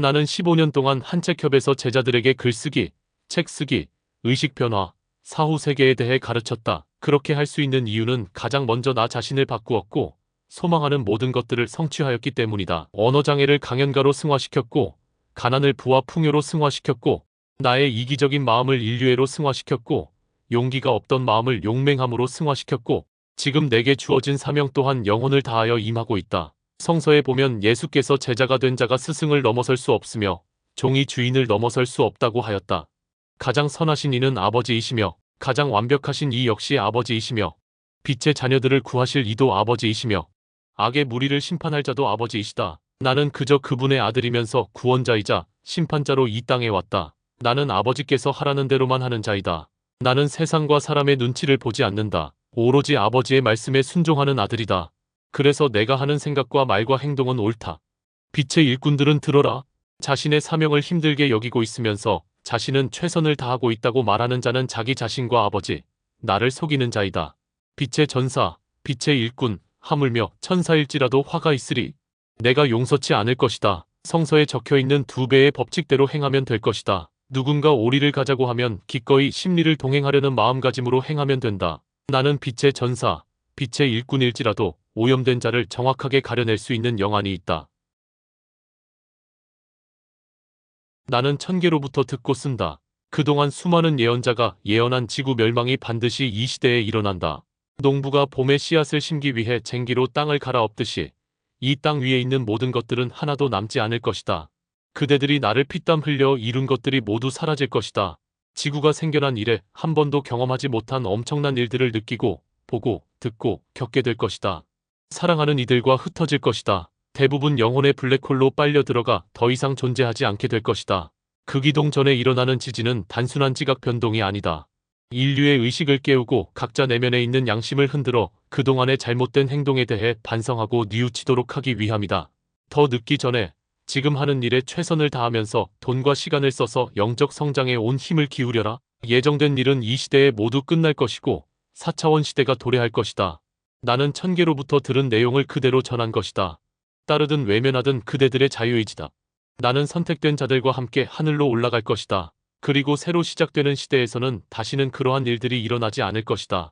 나는 15년 동안 한책협에서 제자들에게 글쓰기, 책쓰기, 의식 변화, 사후 세계에 대해 가르쳤다. 그렇게 할 수 있는 이유는 가장 먼저 나 자신을 바꾸었고 소망하는 모든 것들을 성취하였기 때문이다. 언어장애를 강연가로 승화시켰고 가난을 부와 풍요로 승화시켰고 나의 이기적인 마음을 인류애로 승화시켰고 용기가 없던 마음을 용맹함으로 승화시켰고 지금 내게 주어진 사명 또한 영혼을 다하여 임하고 있다. 성서에 보면 예수께서 제자가 된 자가 스승을 넘어설 수 없으며 종이 주인을 넘어설 수 없다고 하였다. 가장 선하신 이는 아버지이시며 가장 완벽하신 이 역시 아버지이시며 빛의 자녀들을 구하실 이도 아버지이시며 악의 무리를 심판할 자도 아버지이시다. 나는 그저 그분의 아들이면서 구원자이자 심판자로 이 땅에 왔다. 나는 아버지께서 하라는 대로만 하는 자이다. 나는 세상과 사람의 눈치를 보지 않는다. 오로지 아버지의 말씀에 순종하는 아들이다. 그래서 내가 하는 생각과 말과 행동은 옳다. 빛의 일꾼들은 들어라. 자신의 사명을 힘들게 여기고 있으면서 자신은 최선을 다하고 있다고 말하는 자는 자기 자신과 아버지, 나를 속이는 자이다. 빛의 전사, 빛의 일꾼, 하물며 천사일지라도 화가 있으리. 내가 용서치 않을 것이다. 성서에 적혀 있는 두 배의 법칙대로 행하면 될 것이다. 누군가 오리를 가자고 하면 기꺼이 심리를 동행하려는 마음가짐으로 행하면 된다. 나는 빛의 전사, 빛의 일꾼일지라도 오염된 자를 정확하게 가려낼 수 있는 영안이 있다. 나는 천계로부터 듣고 쓴다. 그동안 수많은 예언자가 예언한 지구 멸망이 반드시 이 시대에 일어난다. 농부가 봄에 씨앗을 심기 위해 쟁기로 땅을 갈아엎듯이 이 땅 위에 있는 모든 것들은 하나도 남지 않을 것이다. 그대들이 나를 피땀 흘려 이룬 것들이 모두 사라질 것이다. 지구가 생겨난 이래 한 번도 경험하지 못한 엄청난 일들을 느끼고 보고 듣고 겪게 될 것이다. 사랑하는 이들과 흩어질 것이다. 대부분 영혼의 블랙홀로 빨려 들어가 더 이상 존재하지 않게 될 것이다. 극이동 전에 일어나는 지진은 단순한 지각 변동이 아니다. 인류의 의식을 깨우고 각자 내면에 있는 양심을 흔들어 그동안의 잘못된 행동에 대해 반성하고 뉘우치도록 하기 위함이다. 더 늦기 전에 지금 하는 일에 최선을 다하면서 돈과 시간을 써서 영적 성장에 온 힘을 기울여라. 예정된 일은 이 시대에 모두 끝날 것이고 4차원 시대가 도래할 것이다. 나는 천계로부터 들은 내용을 그대로 전한 것이다. 따르든 외면하든 그대들의 자유의지다. 나는 선택된 자들과 함께 하늘로 올라갈 것이다. 그리고 새로 시작되는 시대에서는 다시는 그러한 일들이 일어나지 않을 것이다.